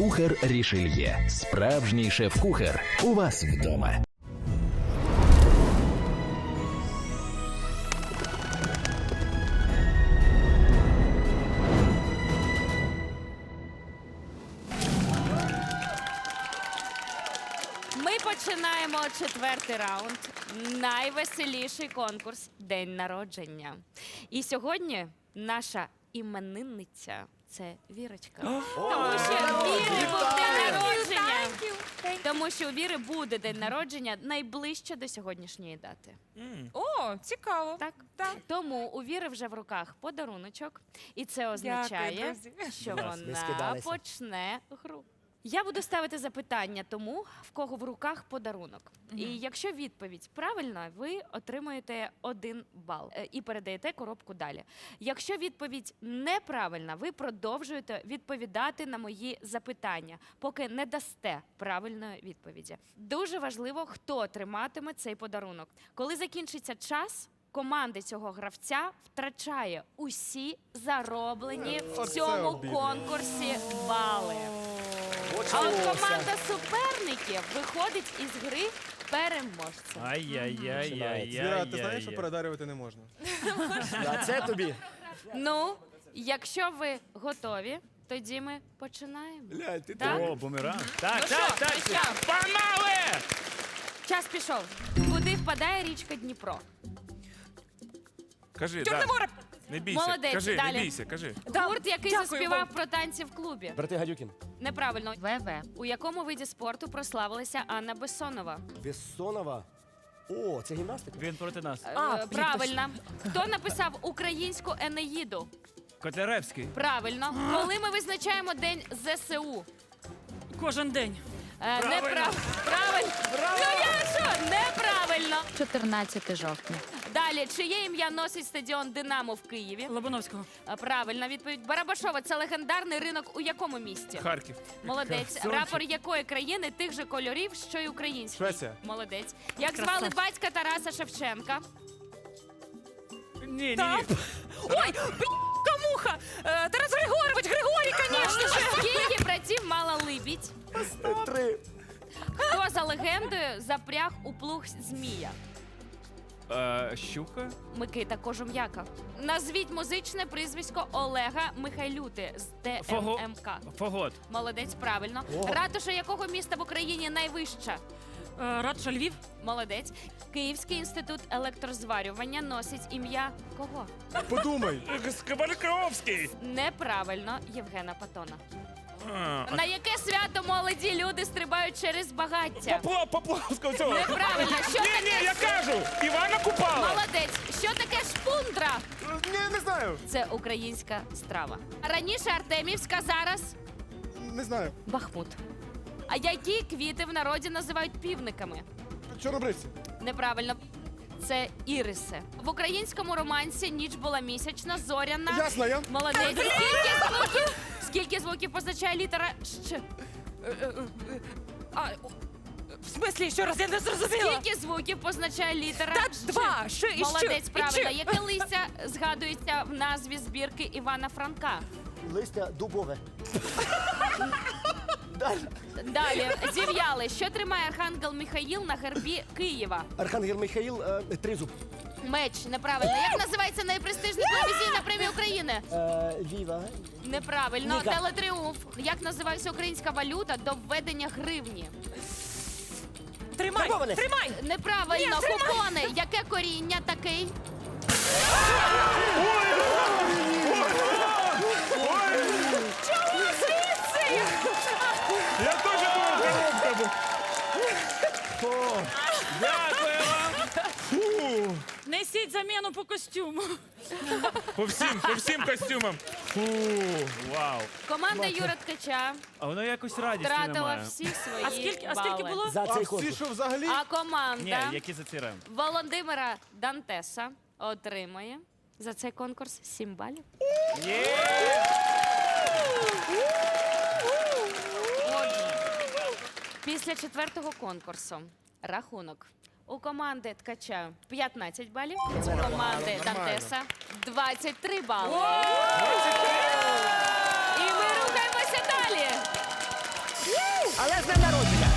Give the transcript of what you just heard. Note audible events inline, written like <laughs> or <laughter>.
Кухар Рішельє. Справжній шеф-кухар. У вас вдома. Ми починаємо четвертий раунд. Найвеселіший конкурс День народження. І сьогодні наша іменинниця це Вірочка. Тому що Віри був день народження. Тому що у Віри буде день народження найближче до сьогоднішньої дати. О, цікаво. Так? Так. Тому у Віри вже в руках подаруночок, і це означає, друзі. що ви вона скидалися. почне гру. Я буду ставити запитання тому, в кого в руках подарунок. І якщо відповідь правильна, ви отримуєте один бал е, і передаєте коробку далі. Якщо відповідь неправильна, ви продовжуєте відповідати на мої запитання, поки не дасте правильної відповіді. Дуже важливо, хто триматиме цей подарунок. Коли закінчиться час. Команда цього гравця втрачає усі зароблені в цьому конкурсі бали. А от команда суперників виходить із гри переможцем. Віра, ти знаєш, що передарювати не можна? <laughs> А це тобі. Ну, якщо ви готові, тоді ми починаємо. Блядь, ти Так? О, бумеранг. Так, Ну так, що, так. Погнали! Час пішов. Куди впадає річка Дніпро? Кажи, Чорне да. море. Не бійся. Молодець, кажи, далі. не бійся, кажи. Гурт, який Дякую заспівав вам. про танці в клубі. Брати Гадюкін. Неправильно. ВВ. У якому виді спорту прославилася Анна Бессонова? Вессонова. О, це гімнастика. Він проти нас. А, Е, Правильно. Хто написав українську Енеїду? Котляревський. Правильно. Коли ми визначаємо День ЗСУ? Кожен день. Е, Неправильно. Правильно. Ну я що? Неправильно. 14 жовтня. Далі, чиє ім'я носить стадіон Динамо в Києві? Лобановського. Правильна відповідь. Барабашова це легендарний ринок у якому місті? Харків. Молодець. Сочі. Прапор якої країни тих же кольорів, що й український? Швеція. Молодець. Як Красавчик. звали батька Тараса Шевченка? Ні, ні, ні. Ой, камуха! Е, Тарас Григорович, Григорій, звісно ж. Скільки братів мала Либідь? Три. Хто за легендою запряг у плуг змія? Е, щука. Микита Кожум'яка. Назвіть музичне прізвисько Олега Михайлюти з. ТММК. Фогот. Молодець, правильно. Ратуша якого міста в Україні найвища? Е, Радша Львів. Молодець. Київський інститут електрозварювання носить ім'я кого? Подумай. Скабальковський. Неправильно, Євгена Патона. На яке свято молоді люди стрибають через багаття? Попла, Поплавського цього. Неправильно. Що Ні, таке? ні, я кажу, Івана Купала. Молодець. Що таке шпундра? Ні, не знаю. Це українська страва. Раніше Артемівська, зараз Не знаю. Бахмут. А які квіти в народі називають півниками? Чорнобривці. Неправильно. Це іриси. В українському романсі ніч була місячна, зоряна. Ясно, я. Молодець. Скільки звуків? Скільки звуків позначає літера Щ? Е, А, в смислі, ще раз, я не зрозуміла. Скільки звуків позначає літера Та Щ? два, ще і що? Молодець, І правильно. що? Яке листя згадується в назві збірки Івана Франка? Листя дубове. <laughs> Далі. Далі зів'яли. Що тримає архангел Михаїл на гербі Києва? Архангел Михаїл е, Тризуб. Меч, неправильно. Як називається найпрестижна телевізійна премія України? Е, Віва. Неправильно. Ніка. Телетріумф. Як називається українська валюта до введення гривні? Тримай, Карбованець. тримай. Неправильно. Ні, тримай. Купони. Яке коріння такий звідси? Я теж думав, коробка був. Дякую вам. Фу. Несіть заміну по костюму. По всім, по всім костюмам. Фу. Вау. Команда Юра Ткача А воно якось радісті втратила немає. всі свої А скільки, а бали. скільки було? За А цей всі, конкурс. що взагалі? А Ні, команда які за ці рем? Володимира Дантеса отримує за цей конкурс 7 балів. Є! Отже, після четвертого конкурсу рахунок. У команди Ткача 15 балів, у команди Дантеса 23 бали. І ми рухаємося далі. Але з днем народження.